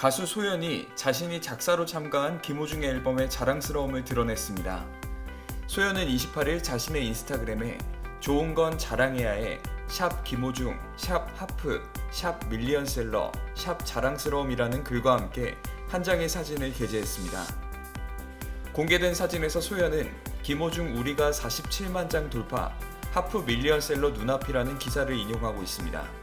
가수 소연이 자신이 작사로 참가한 김호중의 앨범에 자랑스러움을 드러냈습니다. 소연은 28일 자신의 인스타그램에 좋은 건 자랑해야 해 샵 김호중, 샵 하프, 샵 밀리언셀러, 샵 자랑스러움이라는 글과 함께 한 장의 사진을 게재했습니다. 공개된 사진에서 소연은 김호중 우리가 47만 장 돌파, 하프 밀리언셀러 눈앞이라는 기사를 인용하고 있습니다.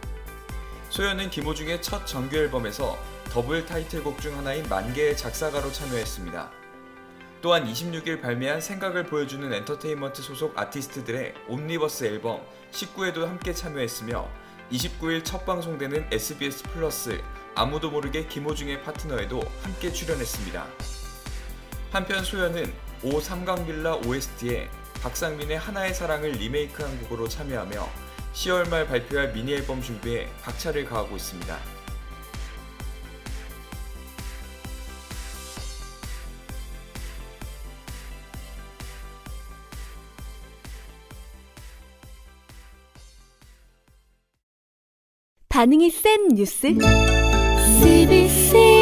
소연은 김호중의 첫 정규 앨범에서 더블 타이틀곡 중 하나인 만개의 작사가로 참여했습니다. 또한 26일 발매한 생각을 보여주는 엔터테인먼트 소속 아티스트들의 옴니버스 앨범 19에도 함께 참여했으며 29일 첫 방송되는 SBS 플러스 아무도 모르게 김호중의 파트너에도 함께 출연했습니다. 한편 소연은 오 삼강빌라 OST에 박상민의 하나의 사랑을 리메이크한 곡으로 참여하며 10월 말 발표할 미니 앨범 준비에 박차를 가하고 있습니다. 반응이 센 뉴스? CBC